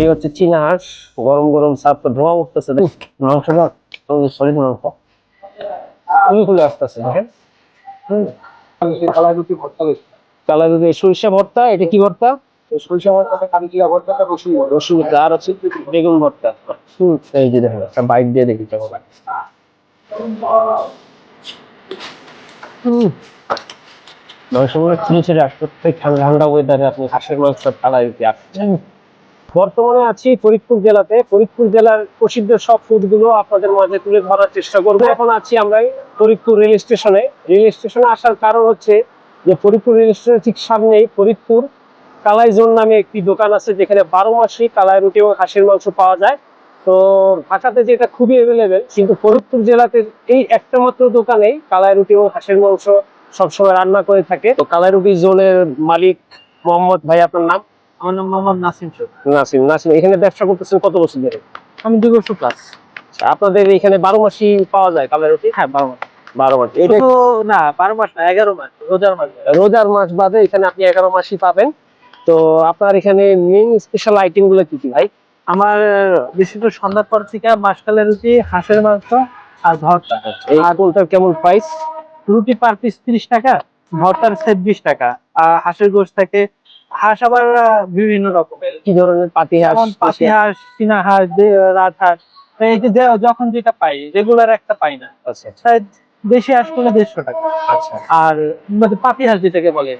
এই হচ্ছে চীনা হাঁস গরম গরম ধোঁয়া উঠতেছে দেখ। মাংসটা সলিড মাংস। খুবই খুলে আসতেছে সরিষা ভর্তা এটা কি ভর্তা? সরিষা ভর্তা রসুন রসুন আর বেগুন ভর্তা। হুম, এই যে একটা বাইট দিয়ে দেখি হুম। ঠান্ডা ঠান্ডা ওয়েদারে আপনি হাঁসের মাংস কালাই রুটি আসছেন। বর্তমানে আছি ফরিদপুর জেলাতে। ফরিদপুর জেলার প্রসিদ্ধ সব ফুডগুলো আপনাদের মাঝে তুলে ধরার চেষ্টা করব। এখন আছি আমরা ফরিদপুর রেল স্টেশনে। রেল স্টেশনে আসার কারণ হচ্ছে যে ফরিদপুর রেল স্টেশনের ঠিক সামনেই ফরিদপুর কালাই জোন নামে একটি দোকান আছে, যেখানে বারো মাসই কালাই রুটি এবং হাঁসের মাংস পাওয়া যায়। তো ঢাকাতে যেটা খুবই অ্যাভেলেবেল কিন্তু ফরিদপুর জেলাতে এই একটা মাত্র দোকানেই কালাই রুটি এবং হাঁসের মাংস সবসময় রান্না করে থাকে। তো কালাই রুটি জোনের মালিক মোহাম্মদ ভাই, আপনার নাম? আমার নাম মোহাম্মদ নাসিম নাসিম নাসিম এখানে ব্যবসা করতেছেন কত বছর ধরে? আমি দুই বছর প্লাস আচ্ছা, আপনাদের এখানে বারো মাসই পাওয়া যায় কালাই রুটি? হ্যাঁ বারো মাস। বারো মাস। এটা না বারো মাস না এগারো মাস রোজার মাস। রোজার মাস বাদে এখানে আপনি এগারো মাসই পাবেন। তো আপনার এখানে মেইন স্পেশাল আইটেমগুলো কি কি ভাই? আমার বিশেষ সন্ধ্যার পর থেকে মাসকালের রুটি হাঁসের মাংস আর ভর্তা। এই কোনটার কেমন প্রাইস রুটি পার পিস তিরিশ টাকা ভর্তার সেট বিশ টাকা আর হাঁসের গোশ থাকে হাঁস আবার বিভিন্ন রকমের কি ধরনের পাতি হাঁস পাতি হাঁস চীনা হাঁস রাত হাঁস। এই যে যে- যখন যেটা পাই রেগুলার একটা পাই না। আচ্ছা। দেশি হাঁস করলে দেড়শো টাকা। আচ্ছা। আর পাতি হাঁস যেটাকে বলে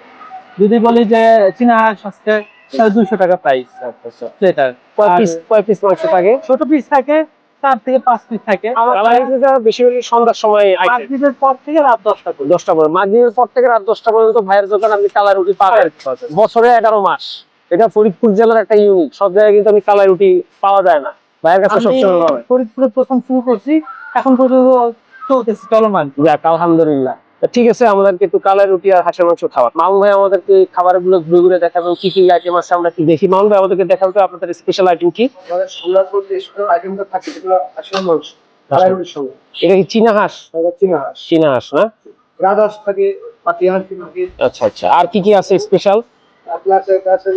যদি বলি যে চীনা হাঁস তাহলে দুশো টাকা প্রাইস কয় আর পিস কয় পিস মাংস থাকে? ছোট পিস থাকে চার থেকে পাঁচ পিস থাকে। সন্ধ্যার সময় পর থেকে রাত দশটা পর্যন্ত। দশটা পর্যন্ত। মাগরিবের পর থেকে রাত দশটা পর্যন্ত ভাইয়ের দোকান আপনি রুটি পাবেন। বছরে এগারো মাস। এটা ফরিদপুর জেলার একটা ইউনিট সব জায়গায় কিন্তু আমি কালাই রুটি পাওয়া যায় না। ভাইয়ের কাছে সবসময় ফরিদপুরে প্রথম শুরু করছি এখন পর্যন্ত চলতেছে চলমান। যাক আলহামদুলিল্লাহ। ঠিক আছে আমাদেরকে একটু কালার রুটি আর হাঁসের মাংস খাবার মামুন ভাই আমাদেরকে খাবারগুলো ঘুরে ঘুরে দেখাবেন কি কি আইটেম আছে আমরা কি দেখি। মামুন ভাই আমাদেরকে দেখাবো আপনাদের স্পেশাল আইটেম কি? আমাদের সামলার স্পেশাল আইটেমটা থাকে যেগুলো আসলে মাংস কালাই রুটির সঙ্গে। এটা কি চীনা হাঁস? চীনা হাঁস। চীনা হাঁস না? রাজহাঁস থাকে পাতি হাঁস থাকে আচ্ছা আচ্ছা। আর কি কি আছে স্পেশাল আপনার কাছে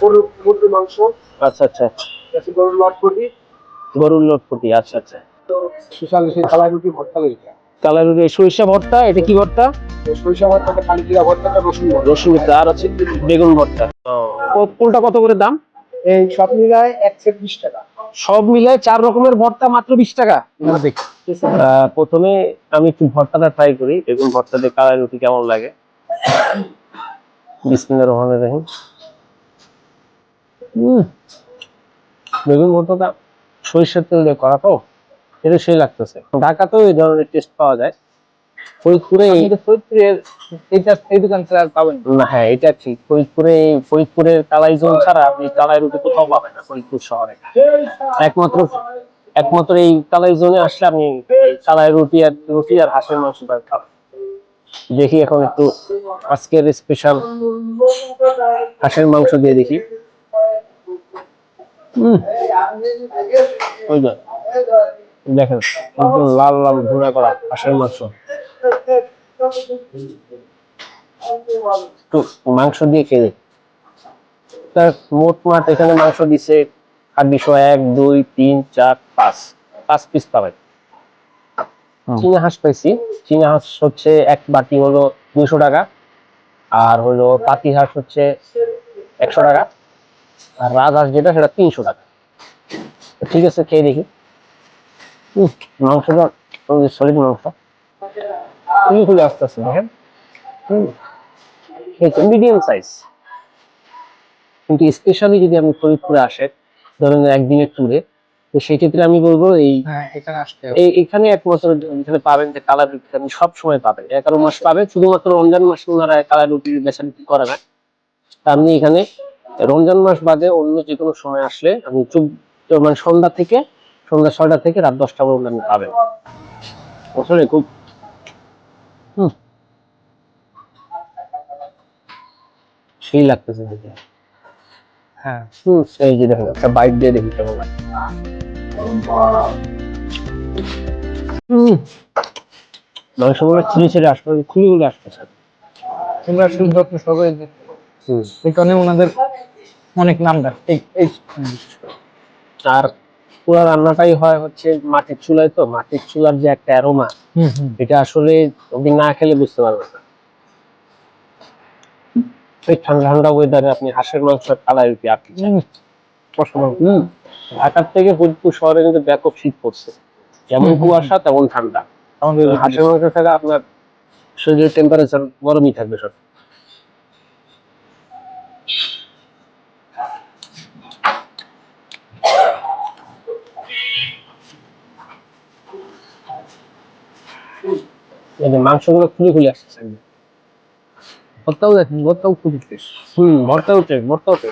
গরুর মুরগির মাংস। আচ্ছা আচ্ছা। গরুর লটপটি। গরুর লটপটি আচ্ছা আচ্ছা। তো স্পেশাল সেই রুটি ভর্তা সরিষা ভর্তা এটা কি ভর্তা? সরিষা ভর্তাটা কালি জিরা রসুন রসুন ভর্তা আর হচ্ছে বেগুন ভর্তা। কোনটা কত করে দাম? এই সব মিলায় এক বিশ টাকা। সব মিলে চার রকমের ভর্তা মাত্র বিশ টাকা। প্রথমে আমি একটু ভর্তাটা ট্রাই করি। বেগুন ভর্তা দিয়ে কালাই রুটি কেমন লাগে? রহিম। বেগুন ভর্তাটা সরিষার তেল দিয়ে করা তো? এটা সেই লাগতেছে। ঢাকাতেও এই ধরনের টেস্ট পাওয়া যায়। ফরিদপুরে ফরিদপুরের এইটা এই দোকান ছাড়া আর পাবেন না। হ্যাঁ এটা ঠিক। ফরিদপুরে ফরিদপুরের কালাই জোন ছাড়া আপনি কালাই রুটি কোথাও পাবেন না ফরিদপুর শহরে। একমাত্র একমাত্র এই কালাই জোনে আসলে আপনি কালাই রুটি আর রুটি আর হাঁসের মাংস পাবেন। দেখি এখন একটু আজকের স্পেশাল হাঁসের মাংস দিয়ে দেখি। উম, ওই দেখেন একদম লাল লাল ভুনা করা হাঁসের মাংস। একটু মাংস দিয়ে খেয়ে। তার মোট মাঠ এখানে মাংস দিছে হাড্ডিশো এক দুই তিন চার পাঁচ। পাঁচ পিস পাবেন। চীনা হাঁস পাইছি। চীনা হাঁস হচ্ছে এক বাটি হলো দুশো টাকা। আর হলো পাতি হাঁস হচ্ছে একশো টাকা। আর রাজহাঁস যেটা সেটা তিনশো টাকা। ঠিক আছে খেয়ে দেখি। মাংসটা সলিড মাংস। খুবই খুলে আসতে আসতে দেখেন মিডিয়াম সাইজ কিন্তু স্পেশালি যদি আপনি ফরিদপুরে আসেন ধরেন একদিনের ট্যুরে তো সেই ক্ষেত্রে আমি বলব এই হ্যাঁ এখানে এই এখানে পাবেন যে কালার রুটি আপনি সব সময় পাবেন। এগারো মাস পাবেন শুধুমাত্র রমজান মাস ওনারা কালার রুটির বেচা বিক্রি করে না। আপনি এখানে রমজান মাস বাদে অন্য যে কোনো সময় আসলে আপনি চব- মানে সন্ধ্যা থেকে সন্ধ্যা ছয়টা থেকে রাত দশটা পর্যন্ত আপনি পাবেন। আসলে খুব হুম। সেই লাগতেছে দেখে হ্যাঁ। হুম এই যে দেখুন একটা বাইট দিয়ে দেখি কেমন হুম। মাংস ছিঁড়ে ছিঁড়ে আসবে খুলে খুলে আসতেছে। তোমরা যত্ন হুম। ওনাদের অনেক নামডাক এই এই আর পুরো রান্নাটাই হয় হচ্ছে মাটির চুলায় তো মাটির চুলার যে একটা অ্যারোমা এটা আসলে আপনি না খেলে বুঝতে পারবেন না। এই ঠান্ডা ঠান্ডা ওয়েদারে আপনি হাঁসের মাংস কালাই রুটি আর কি। ঢাকার থেকে ফরিদপুর শহরে কিন্তু ব্যাপক শীত পড়ছে। যেমন কুয়াশা তেমন ঠান্ডা। হাঁসের মাংস থেকে আপনার শরীরের টেম্পারেচার গরমই থাকবে সব। মাংসগুলো খুলে খুলে আসছে ভর্তাও দেখেন ভর্তাও খুব হুম ভর্তা উঠে ভর্তা উঠে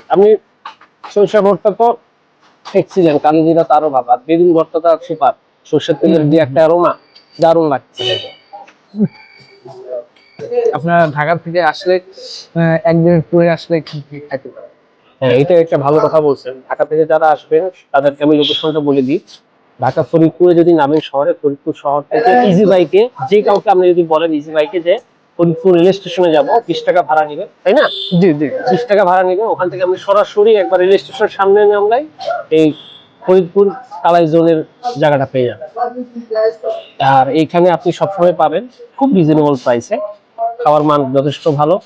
সরিষা ভর্তা তো দেখছিলেন কালো জিরা তো আরও ভালো বেগুন ভর্তা তো সর্ষের তেলের দিয়ে একটা দারুণ লাগছে। আপনারা ঢাকা থেকে আসলে একদিন ট্যুরে আসলে কি কি খাইতে হ্যাঁ এটা একটা ভালো কথা বলছেন। ঢাকা থেকে যারা আসবেন তাদেরকে আমি লোকেশনটা বলে দিই। ঢাকা ফরিদপুরে যদি নামেন শহরে ফরিদপুর শহর থেকে ইজি বাইকে যে কাউকে আপনি যদি বলেন ইজি বাইকে যে ফরিদপুর রেল স্টেশনে যাব বিশ টাকা ভাড়া নিবে তাই না? জি জি। বিশ টাকা ভাড়া নিবে ওখান থেকে আপনি সরাসরি একবার রেল স্টেশনের সামনে নামলাই এই ফরিদপুর কালাই জোনের জায়গাটা পেয়ে যাবেন আর এইখানে আপনি সবসময় পাবেন খুব রিজনেবল প্রাইসে খাওয়ার মান যথেষ্ট ভালো।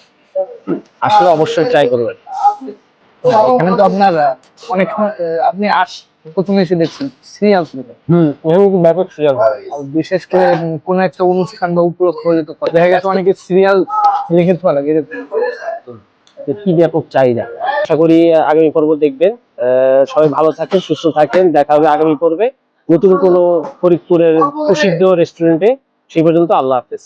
আসলে অবশ্যই ট্রাই করবেন। এখানে তো আপনার অনেক সময় আপনি আস প্রথমে এসে দেখছেন সিরিয়াল হুম ব্যাপক সুযোগ বিশেষ করে কোনো একটা অনুষ্ঠান বা উপলক্ষ হলে তো দেখা গেছে অনেকে সিরিয়াল লিখে তো লাগে যে কি ব্যাপক চাহিদা। আশা করি আগামী পর্ব দেখবেন। আহ, সবাই ভালো থাকেন সুস্থ থাকেন। দেখা হবে আগামী পর্বে। নতুন কোনো ফরিদপুরের প্রসিদ্ধ রেস্টুরেন্টে সেই পর্যন্ত আল্লাহ হাফেজ।